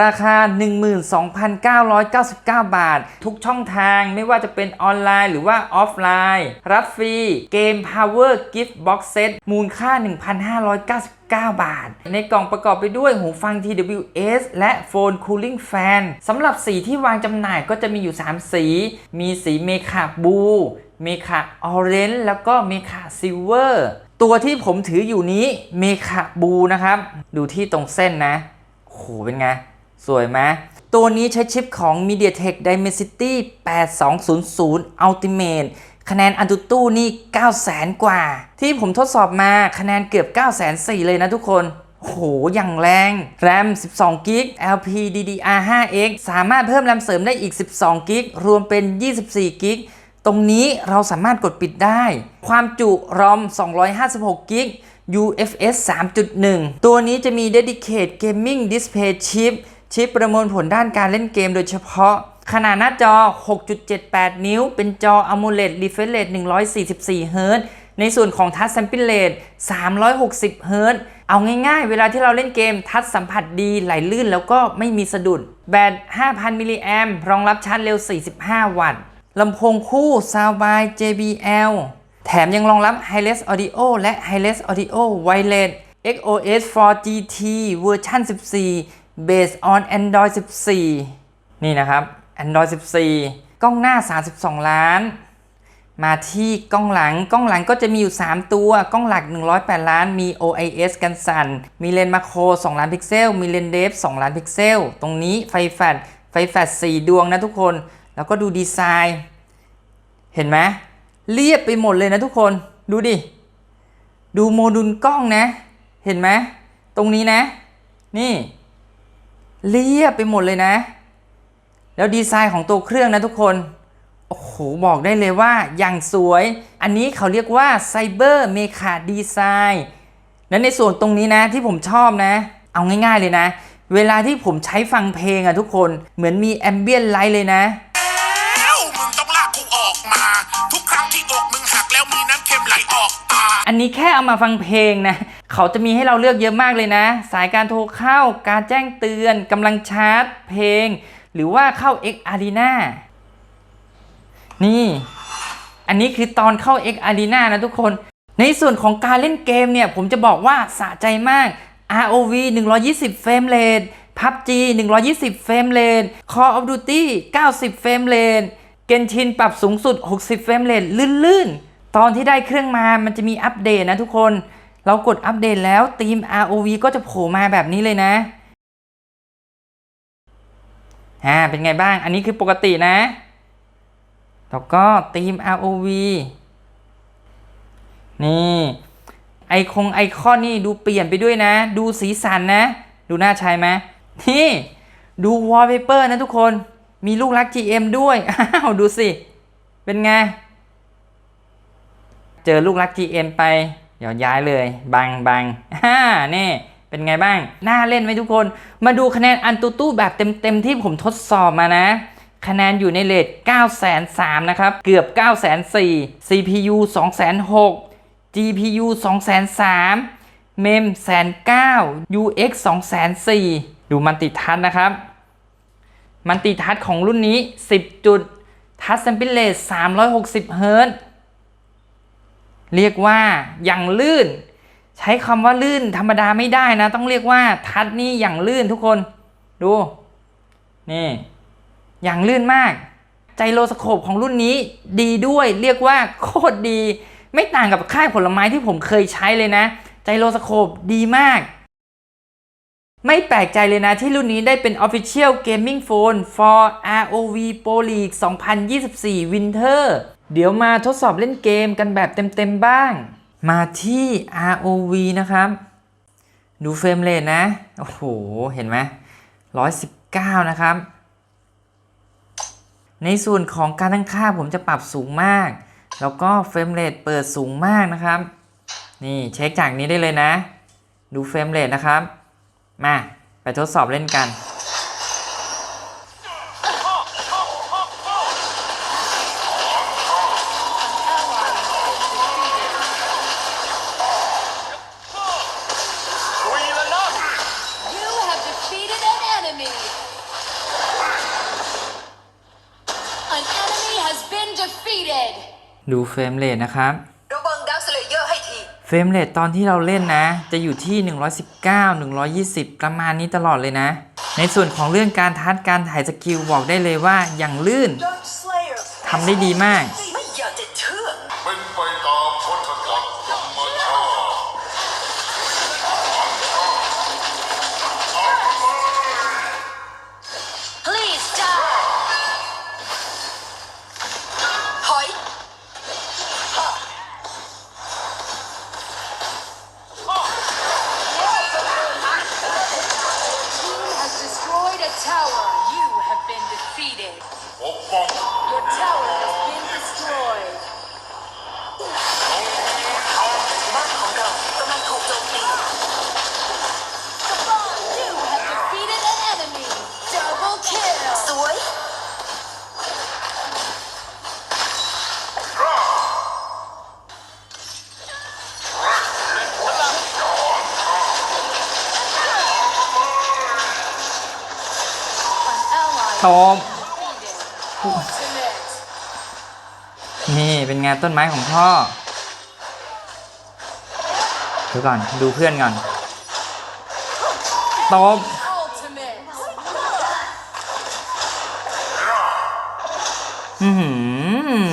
ราคา 12,999 บาท ทุกช่องทางไม่ว่าจะเป็นออนไลน์หรือว่าออฟไลน์ รับฟรีเกม Power Gift Box Set มูลค่า 1,599 บาท ในกล่องประกอบไปด้วยหูฟัง TWS และโฟน Cooling Fan สำหรับสีที่วางจำหน่ายก็จะมีอยู่ 3 สี มีสีเมคาบูเมคาออเรนจ์แล้วก็เมคาซิลเวอร์ตัวที่ผมถืออยู่นี้เมคาบูนะครับ ดูที่ตรงเส้นนะโหเป็นไง สวยไหมตัวนี้ใช้ชิปของ MediaTek Dimensity 8200 Ultimate คะแนนอันตุตู้นี่ 900,000 กว่า ที่ผมทดสอบมาคะแนนเกือบ 904,000เลยนะทุกคนโห อย่างแรง แรม 12 g b LPDDR5X สามารถเพิ่มแรมเสริมได้อีก 12 g b รวมเป็น 24 g b ตรงนี้เราสามารถกดปิดได้ ความจุ ROM 256 g b UFS 3.1 ตัวนี้จะมี Dedicated Gaming Display Chip ชิปประมวลผลด้านการเล่นเกมโดยเฉพาะ ขนาดหน้าจอ 6.78 นิ้ว เป็นจอ AMOLED Refresh Rate 144 Hz ในส่วนของ Touch Sampling Rate 360 Hz เอาง่ายๆ เวลาที่เราเล่นเกมทัชสัมผัสดีไหลลื่นแล้วก็ไม่มีสะดุด แบต 5,000 มิลลิแอมรองรับชาร์จเร็ว 45 วัตต์ลำโพงคู่ Sound by JBL แถมยังรองรับ Hi-Res Audio และ Hi-Res Audio Wireless XOS 4 GT เวอร์ชัน14 based on Android 14 นี่นะครับ Android 14 กล้องหน้า 32 ล้าน มาที่กล้องหลัง กล้องหลังก็จะมีอยู่ 3 ตัว กล้องหลัก 108 ล้าน มี OIS กันสั่น มีเลนส์มาโคร 2 ล้านพิกเซล มีเลนส์เดฟ 2 ล้านพิกเซล ตรงนี้ไฟแฟลชไฟแฟลช4ดวงนะทุกคน แล้วก็ดูดีไซน์ เห็นไหม เรียบไปหมดเลยนะทุกคน ดูดิ ดูโมดูลกล้องนะ เห็นไหม ตรงนี้นะ นี่ เรียบไปหมดเลยนะ แล้วดีไซน์ของตัวเครื่องนะทุกคน โอ้โห บอกได้เลยว่าอย่างสวย อันนี้เขาเรียกว่า Cyber Mecha Design และในส่วนตรงนี้นะที่ผมชอบนะ เอาง่ายๆเลยนะ เวลาที่ผมใช้ฟังเพลงอะทุกคนเหมือนมีแอมเบียนไลท์เลยนะแล้วมึงต้องลากกูออกมาทุกครั้งที่อกมึงหักแล้วมีน้ำเค็มไหลออกตาอันนี้แค่เอามาฟังเพลงนะ เขาจะมีให้เราเลือกเยอะมากเลยนะ สายการโทรเข้า การแจ้งเตือนกำลังชาร์จ เพลง หรือว่าเข้า X Arena นี่ อันนี้คือตอนเข้า X Arena นะทุกคน ในส่วนของการเล่นเกมเนี่ย ผมจะบอกว่าสะใจมาก ROV 120 เฟรมเรท PUBG 120 เฟรมเรท Call of Duty 90 เฟรมเรท Genshin ปรับสูงสุด 60 เฟรมเรทลื่นๆ ตอนที่ได้เครื่องมามันจะมีอัปเดตนะทุกคน เรากดอัปเดตแล้วทีม ROV ก็จะโผล่มาแบบนี้เลยนะอ่าเป็นไงบ้าง อันนี้คือปกตินะ แล้วก็ทีม ROV นี่ไอคงไอคอนนี่ดูเปลี่ยนไปด้วยนะ ดูสีสันนะ ดูน่าใช้ไหมนี่ ดูวอลเปเปอร์นะทุกคน มีลูกรัก GM ด้วย อ้าว ดูสิ เป็นไง เจอลูกรัก GM ไป เดี๋ยวย้ายเลยบังบังฮ่านี่เป็นไงบ้าง น่าเล่นไหมทุกคน มาดูคะแนนอันตูตู้แบบเต็มๆที่ผมทดสอบมานะคะแนนอยู่ในเลท903นะครับ เกือบ 904 CPU 206 GPU 203เมมแสน9 UX 204ดูมันติทัชนะครับ มันติทัชของรุ่นนี้ 10 จุด ทัชแซมปิเลต360 เฮิรตซ์ เรียกว่าอย่างลื่น ใช้คำว่าลื่นธรรมดาไม่ได้นะ ต้องเรียกว่าทัชนี่อย่างลื่นทุกคนดู นี่ อย่างลื่นมากไจโรสโคปของรุ่นนี้ดีด้วย เรียกว่าโคตรดี ไม่ต่างกับค่ายผลไม้ที่ผมเคยใช้เลยนะไจโรสโคปดีมาก ไม่แปลกใจเลยนะที่รุ่นนี้ได้เป็น Official Gaming Phone for ROV Pro League 2024 Winter เดี๋ยวมาทดสอบเล่นเกมกันแบบเต็มๆบ้าง มาที่ ROV นะครับ ดูเฟรมเรทนะ โอ้โห เห็นไหม119นะครับ ในส่วนของการตั้งค่าผมจะปรับสูงมาก แล้วก็เฟรมเรทเปิดสูงมากนะครับ นี่เช็คจากนี้ได้เลยนะ ดูเฟรมเรทนะครับ มา ไปทดสอบเล่นกัน เฟรมเรทนะครับเราเบิงดักสเลเยอร์ให้ทีเฟรมเรทตอนที่เราเล่นนะ จะอยู่ที่ 119 120 ประมาณนี้ตลอดเลยนะ ในส่วนของเรื่องการทัดการถ่ายสกิลบอกได้เลยว่าอย่างลื่นดักสเลเยอร์ทำได้ดีมาก ally โตม defeated. Ultimate. นี่เป็นไงต้นไม้ของพ่อดูก่อน ดูเพื่อนก่อนโตม Ultimate. อือหือ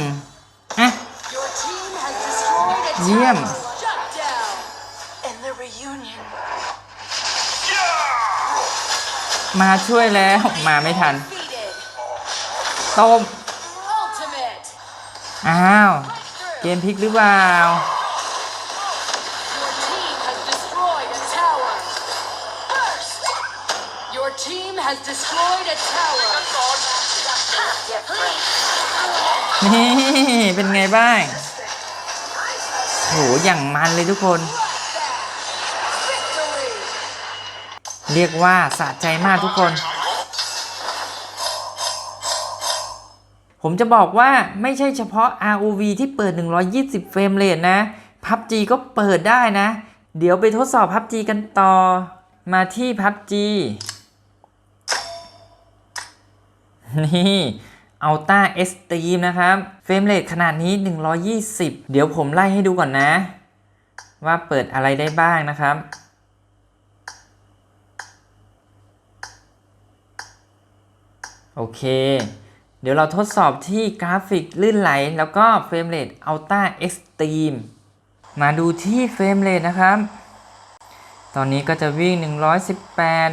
อะ Your team has destroyed a Liam. tower. Shut down. and the reunion มาช่วยแล้ว มาไม่ทัน Defeated. โตม Ultimate. อ้าว เกมพลิกหรือเปล่า Your team has destroyed a tower. First. Your team has destroyed a tower. เจ็บเลยนี่ เป็นไงบ้าง โห อย่างมันเลยทุกคน Victory. เรียกว่าสะใจมากทุกคน ผมจะบอกว่าไม่ใช่เฉพาะ ROV ที่เปิด 120 เฟรมเรทนะ PUBG ก็เปิดได้นะ เดี๋ยวไปทดสอบ PUBG กันต่อ มาที่ PUBG นี่ Ultra Extreme นะครับ เฟรมเรทขนาดนี้ 120 เดี๋ยวผมไล่ให้ดูก่อนนะ ว่าเปิดอะไรได้บ้างนะครับ โอเค เดี๋ยวเราทดสอบที่กราฟิกลื่นไหล แล้วก็เฟรมเรท Ultra Extreme มาดูที่เฟรมเรทนะครับ ตอนนี้ก็จะวิ่ง 118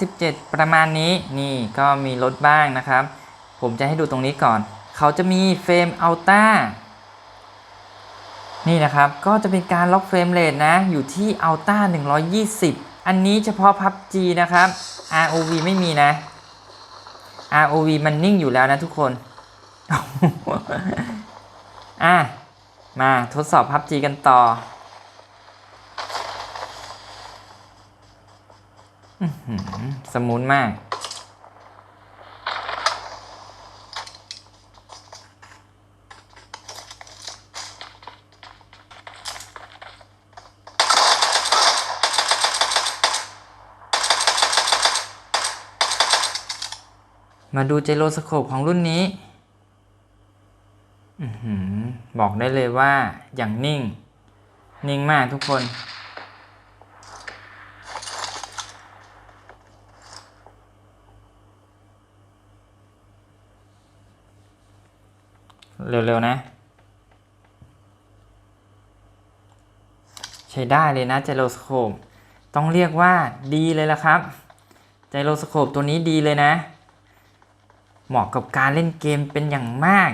117 ประมาณนี้ นี่ก็มีลดบ้างนะครับ ผมจะให้ดูตรงนี้ก่อน เขาจะมีเฟรม Ultra นี่นะครับ ก็จะเป็นการล็อกเฟรมเรทนะ อยู่ที่ Ultra 120 อันนี้เฉพาะ PUBG นะครับ ROV ไม่มีนะ ROV มันนิ่งอยู่แล้วนะทุกคน อะ มาทดสอบพับจีกันต่ออื้อหือสมูทมาก มาดูเจโรสโคปของรุ่นนี้อือหือบอกได้เลยว่าอย่างนิ่ง นิ่งมากทุกคน เร็ว ๆ นะ ใช้ได้เลยนะไจโรสโคปต้องเรียกว่าดีเลยละครับ ไจโรสโคปตัวนี้ดีเลยนะ เหมาะกับการเล่นเกมเป็นอย่างมาก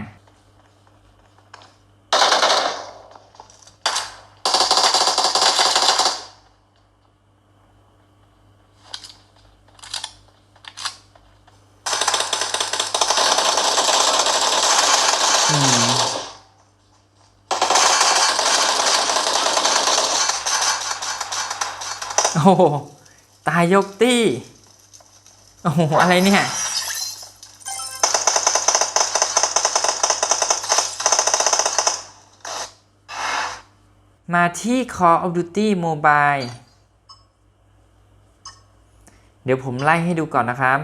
อืมโอ้โหตายยกตี้ โอ้โหอะไรเนี่ย มาที่ Call of Duty Mobile เดี๋ยวผมไล่ให้ดูก่อนนะครับ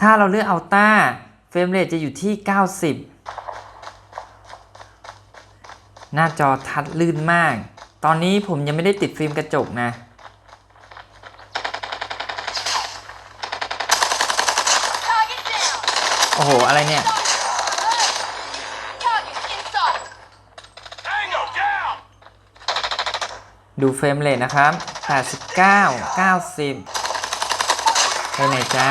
ถ้าเราเลือกอัลต้าเฟรมเรทจะอยู่ที่ 90 หน้าจอทัดลื่นมาก ตอนนี้ผมยังไม่ได้ติดฟิล์มกระจกนะ โอ้โห อะไรเนี่ย ดูเฟรมเรทนะครับ 89 90 ไปไหนจ๊ะ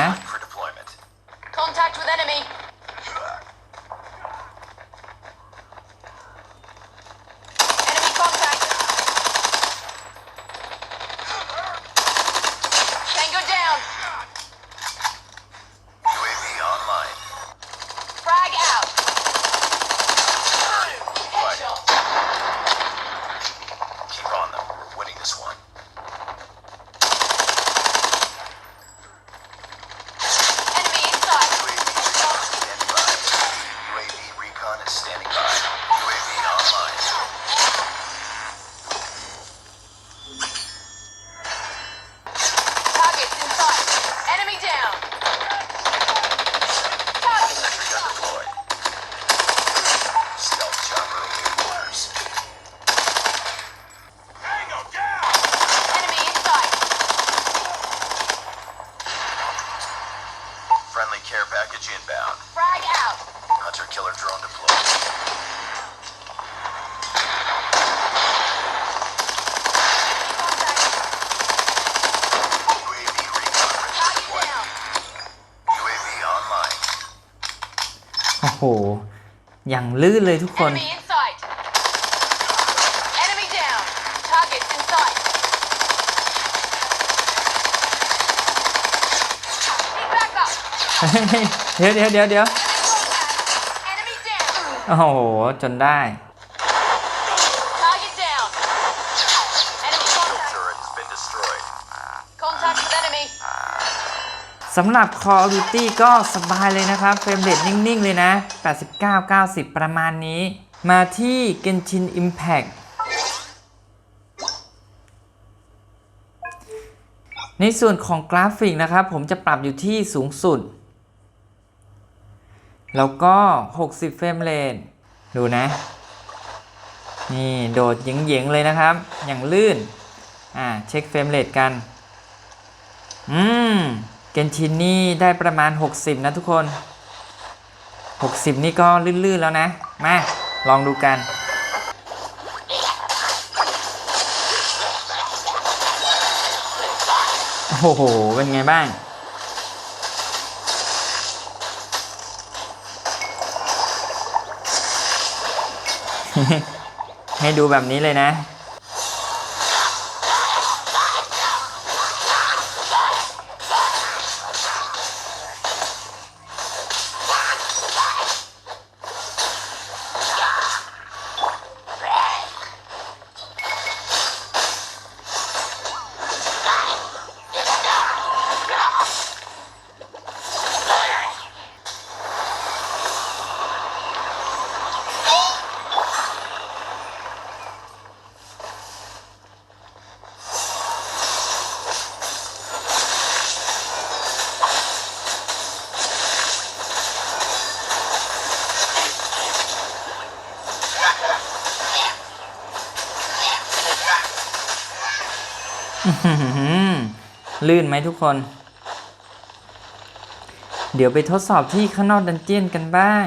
อ้โหอย่างลื่นเลยทุกคน Enemy inside. Enemy down. Targets inside. Need backup. เดี๋ยวเดี๋ยวเดี๋ยวเดี๋ยว Enemy down. โอ้โห จนได้ สำหรับ Call of Duty ก็สบายเลยนะครับ เฟรมเรทนิ่ง ๆ เลยนะ 89 90 ประมาณนี้ มาที่ Genshin Impact ในส่วนของกราฟิกนะครับ ผมจะปรับอยู่ที่สูงสุด แล้วก็ 60 เฟรมเรทดูนะ นี่โดดเหยิงๆเลยนะครับ อย่างลื่น อ่า เช็คเฟรมเรทกัน อืม เกนชินนี่ได้ประมาณ 60 นะทุกคน 60 นี่ก็ลื่นๆแล้วนะ มา ลองดูกันโอ้โห เป็นไงบ้าง ให้ดูแบบนี้เลยนะ ลื่นไหมทุกคน เดี๋ยวไปทดสอบที่ข้างนอกดันเจียนกันบ้าง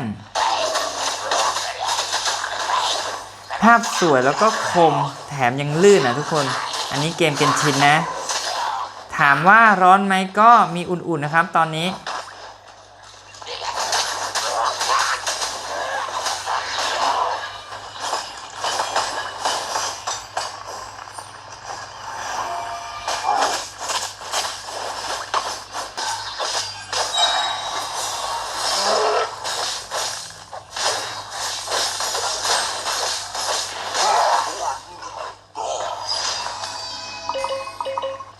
ภาพสวยแล้วก็คมแถมยังลื่นนะทุกคน อันนี้เกมเกนชินนะ ถามว่าร้อนไหมก็มีอุ่นๆนะครับตอนนี้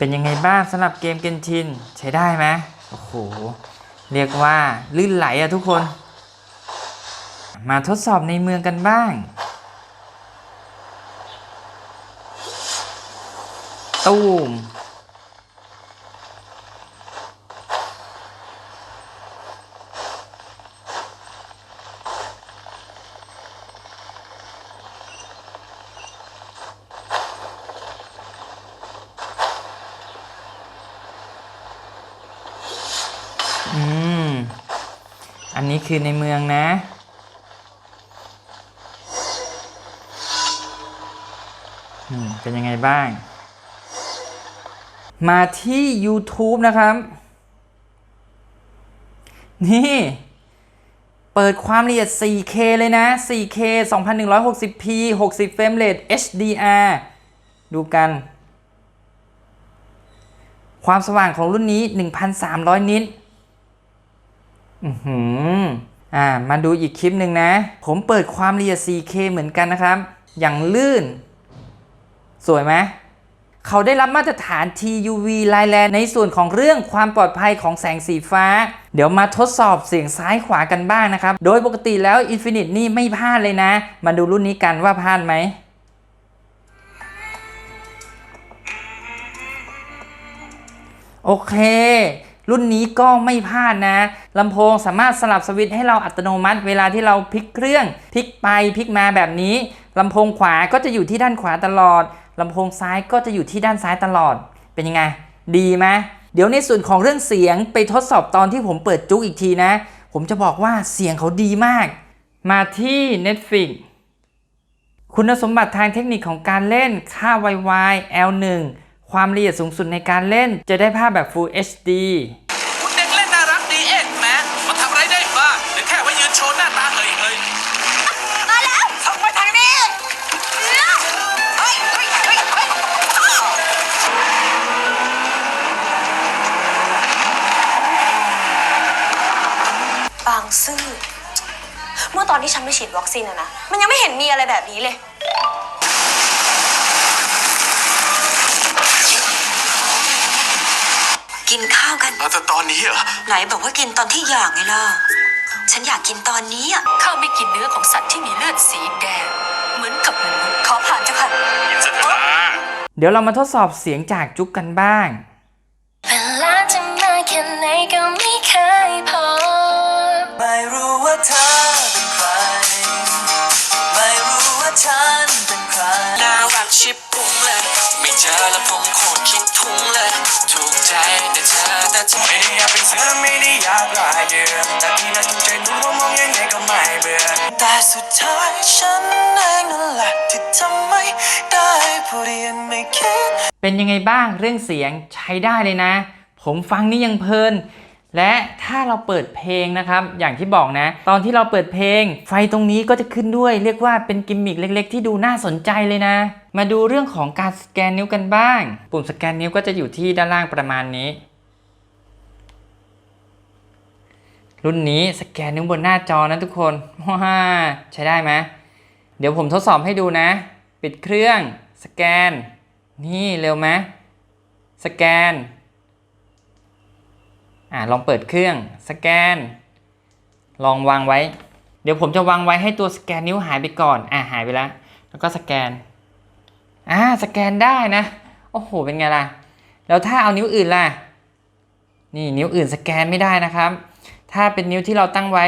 เป็นยังไงบ้างสำหรับเกมเกนชินใช้ได้ไหมโอ้โห เรียกว่าลื่นไหลอะทุกคน มาทดสอบในเมืองกันบ้าง ตูม อืม อันี้คือในเมืองนะ อืม เป็นยังไงบ้าง มาที่ YouTube นะครับ นี่เปิดความละเอียด 4K เลยนะ 4K 2160p 60 เฟรมเรท HDR ดูกัน ความสว่างของรุ่นนี้ 1,300 นิต อือหืออ่ามาดูอีกคลิปหนึ่งนะ ผมเปิดความละเอียด 4K เหมือนกันนะครับ อย่างลื่น สวยไหมเขาได้รับมาตรฐาน TUV ไลแลนในส่วนของเรื่องความปลอดภัยของแสงสีฟ้า เดี๋ยวมาทดสอบเสียงซ้ายขวากันบ้างนะครับ โดยปกติแล้ว Infinite นี่ไม่พลาดเลยนะ มาดูรุ่นนี้กันว่าพลาดไหมโอเค รุ่นนี้ก็ไม่พลาดนะลำโพงสามารถสลับสวิตช์ให้เราอัตโนมัติ เวลาที่เราพลิกเครื่องพลิกไปพลิกมาแบบนี้ลำโพงขวาก็จะอยู่ที่ด้านขวาตลอดลำโพงซ้ายก็จะอยู่ที่ด้านซ้ายตลอด เป็นยังไง ดีไหมเดี๋ยวในส่วนของเรื่องเสียงไปทดสอบตอนที่ผมเปิดจุกอีกทีนะ ผมจะบอกว่าเสียงเขาดีมาก มาที่ Netflix คุณสมบัติทางเทคนิคของการเล่นค่า YY L1 ความละเอียดสูงสุดในการเล่น จะได้ภาพแบบ Full HD คุณเด็กเล่นน่ารักดีเอ็กแมนมาทำอะไรได้บ้างหรือแค่ว่ายืนโชว์หน้าตาเฮยเฮยมาแล้วส่งไปทางนี้เร็วเฮ้ยเฮ้ยเฮ้ยเฮ้ยอ้าวบางซื่อเมื่อตอนที่ฉันไปฉีดวัคซีนอะนะ มันยังไม่เห็นมีอะไรแบบนี้เลย กินข้าวกัน เอาแต่ตอนนี้เหรอไหนบอกว่ากินตอนที่อยากไงล่ะ ฉันอยากกินตอนนี้อะข้าไม่กินเนื้อของสัตว์ที่มีเลือดสีแดง เหมือนกับมนุษย์ขอผ่านเจ้าค่ะเสร็จแล้วเดี๋ยวเรามาทดสอบเสียงจากจุกกันบ้าง ใจแต่เธอแต่เธอไม่ได้อยากเป็นเสือไม่ได้อยากลายเยือแต่ที่น่าถูกใจดูว่ามองยังไงก็ไม่เบื่อแต่สุดท้ายฉันเองนั่นแหละที่ทำไม่ได้เราะยังไม่คิดเป็นยังไงบ้างเรื่องเสียงใช้ได้เลยนะ ผมฟังนี่ยังเพลิน และถ้าเราเปิดเพลงนะครับ อย่างที่บอกนะ ตอนที่เราเปิดเพลง ไฟตรงนี้ก็จะขึ้นด้วย เรียกว่าเป็นกิมมิคเล็ก ๆ ที่ดูน่าสนใจเลยนะ มาดูเรื่องของการสแกนนิ้วกันบ้าง ปุ่มสแกนนิ้วก็จะอยู่ที่ด้านล่างประมาณนี้ รุ่นนี้สแกนนิ้วบนหน้าจอนะทุกคนว้าใช้ได้ไหมเดี๋ยวผมทดสอบให้ดูนะ ปิดเครื่อง สแกน นี่เร็วไหมสแกน อ่าลองเปิดเครื่องสแกน ลองวางไว้ เดี๋ยวผมจะวางไว้ให้ตัวสแกนนิ้วหายไปก่อนอ่าหายไปแล้ว แล้วก็สแกนอ่าสแกนได้นะ โอ้โห เป็นไงล่ะ แล้วถ้าเอานิ้วอื่นล่ะ นี่นิ้วอื่นสแกนไม่ได้นะครับ ถ้าเป็นนิ้วที่เราตั้งไว้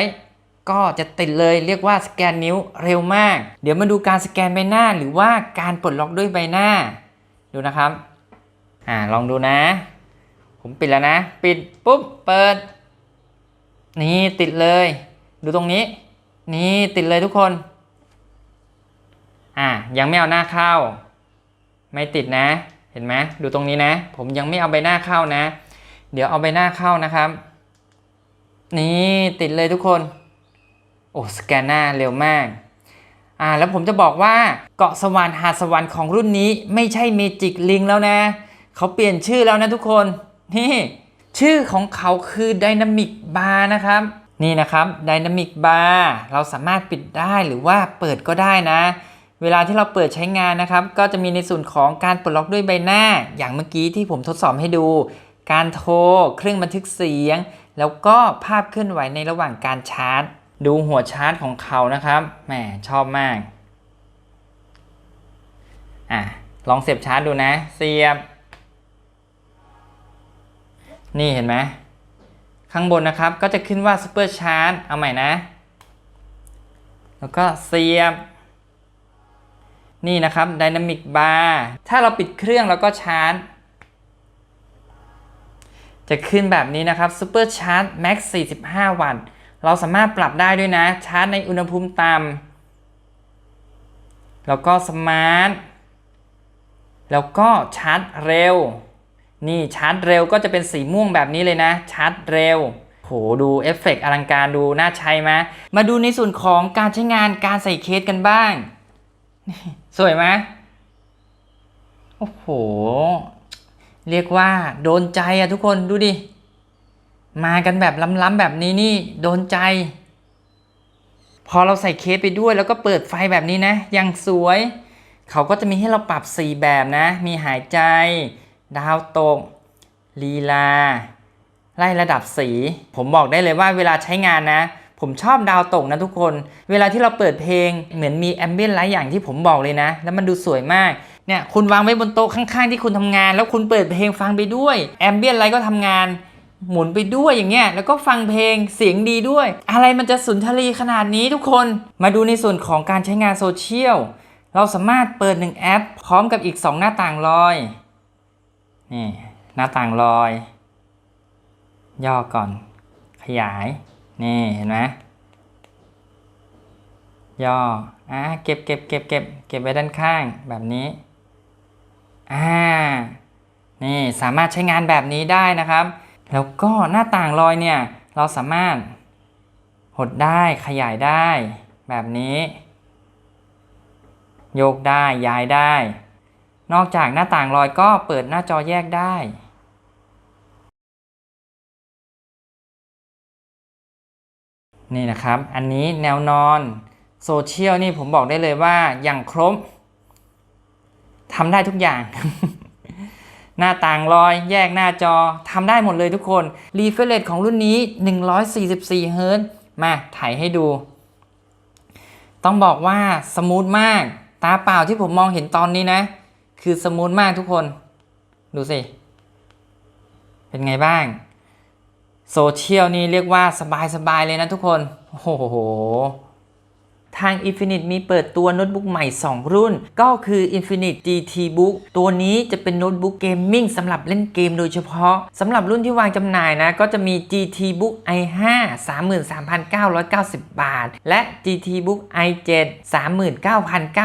ก็จะติดเลยเรียกว่าสแกนนิ้วเร็วมาก เดี๋ยวมาดูการสแกนใบหน้าหรือว่าการปลดล็อกด้วยใบหน้า ดูนะครับ อ่า ลองดูนะ ผมปิดแล้วนะ ปิดปุ๊บ เปิด นี่ติดเลย ดูตรงนี้ นี่ติดเลยทุกคน อ่า ยังไม่เอาหน้าเข้า ไม่ติดนะ เห็นไหมดูตรงนี้นะ ผมยังไม่เอาใบหน้าเข้านะ เดี๋ยวเอาใบหน้าเข้านะครับ นี่ติดเลยทุกคน โอ้สแกนหน้าเร็วมากอ่าแล้วผมจะบอกว่าเกาะสวรรค์หาดสวรรค์ของรุ่นนี้ไม่ใช่เมจิกลิงแล้วนะ เขาเปลี่ยนชื่อแล้วนะทุกคน นี่ชื่อของเขาคือ Dynamic Bar นะครับ นี่นะครับ Dynamic Bar เราสามารถปิดได้หรือว่าเปิดก็ได้นะ เวลาที่เราเปิดใช้งานนะครับ ก็จะมีในส่วนของการปลดล็อกด้วยใบหน้า อย่างเมื่อกี้ที่ผมทดสอบให้ดู การโทร เครื่องบันทึกเสียง แล้วก็ภาพเคลื่อนไหวในระหว่างการชาร์จ ดูหัวชาร์จของเขานะครับแหมชอบมากอะลองเสียบชาร์จดูนะ เสียบ นี่เห็นไหมข้างบนนะครับก็จะขึ้นว่า Super Charge เอาใหม่นะ แล้วก็เสียบ นี่นะครับ Dynamic Bar ถ้าเราปิดเครื่องแล้วก็ชาร์จ จะขึ้นแบบนี้นะครับ Super Charge Max 45 วัตต์ เราสามารถปรับได้ด้วยนะ ชาร์จในอุณหภูมิต่ำแล้วก็สมาร์ทแล้วก็ชาร์จเร็ว นี่ชาร์จเร็วก็จะเป็นสีม่วงแบบนี้เลยนะ ชาร์จเร็วโหดูเอฟเฟกต์อลังการดูน่าใช้ไหมมาดูในส่วนของการใช้งานการใส่เคสกันบ้าง สวยไหมโอ้โห เรียกว่าโดนใจอะทุกคนดูดิ มากันแบบล้ำๆแบบนี้นี่โดนใจ พอเราใส่เคสไปด้วยแล้วก็เปิดไฟแบบนี้นะยังสวย เขาก็จะมีให้เราปรับ 4 แบบนะ มีหายใจ ดาวตกลีลา ไล่ระดับสี ผมบอกได้เลยว่าเวลาใช้งานนะ ผมชอบดาวตกนะทุกคน เวลาที่เราเปิดเพลงเหมือนมีแอมเบียนไลท์อย่างที่ผมบอกเลยนะ แล้วมันดูสวยมากเนี่ยคุณวางไว้บนโต๊ะข้างๆที่คุณทำงาน แล้วคุณเปิดเพลงฟังไปด้วยแอมเบียนไลท์ก็ทำงานหมุนไปด้วยอย่างเงี้ยแล้วก็ฟังเพลงเสียงดีด้วย อะไรมันจะสุนทรีขนาดนี้ทุกคนมาดูในส่วนของการใช้งานโซเชียลเราสามารถเปิด 1 แอป พร้อมกับอีก 2 หน้าต่างลอย นี่หน้าต่างลอย ย่อก่อน ขยาย นี่เห็นไหมย่ออะเก็บเก็บเก็บเก็บเก็บไว้ด้านข้างแบบนี้อ่านี่สามารถใช้งานแบบนี้ได้นะครับ แล้วก็หน้าต่างลอยเนี่ยเราสามารถหดได้ขยายได้ แบบนี้ โยกได้ย้ายได้ นอกจากหน้าต่างลอยก็เปิดหน้าจอแยกได้ นี่นะครับ อันนี้แนวนอนโซเชียลนี่ผมบอกได้เลยว่าอย่างครบทำได้ทุกอย่าง หน้าต่างลอยแยกหน้าจอทำได้หมดเลยทุกคนรีเฟรชของรุ่นนี้ 144เฮิร์ตมาถ่ายให้ดู ต้องบอกว่าสมูทมาก ตาเปล่าที่ผมมองเห็นตอนนี้นะ คือสมูทมากทุกคน ดูสิ เป็นไงบ้าง โซเชียลนี่เรียกว่าสบายๆเลยนะทุกคน โอ้โห ทาง Infinite มีเปิดตัวโน้ตบุ๊กใหม่ 2 รุ่น ก็คือ Infinite GT Book ตัวนี้จะเป็นโน้ตบุ๊กเกมมิ่งสำหรับเล่นเกมโดยเฉพาะสำหรับรุ่นที่วางจำหน่ายนะ ก็จะมี GT Book i5 33,990 บาท และ GT Book i7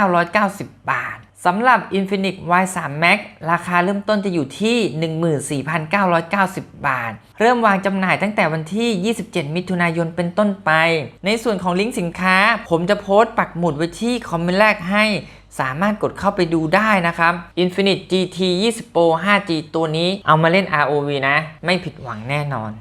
39,990 บาท สำหรับ Infinix Y3 Max ราคาเริ่มต้นจะอยู่ที่ 14,990 บาท เริ่มวางจำหน่ายตั้งแต่วันที่ 27 มิถุนายนเป็นต้นไป ในส่วนของลิงก์สินค้า ผมจะโพสต์ปักหมุดไว้ที่คอมเมนต์แรกให้สามารถกดเข้าไปดูได้นะครับ Infinix GT 20 Pro 5G ตัวนี้เอามาเล่น ROV นะ ไม่ผิดหวังแน่นอน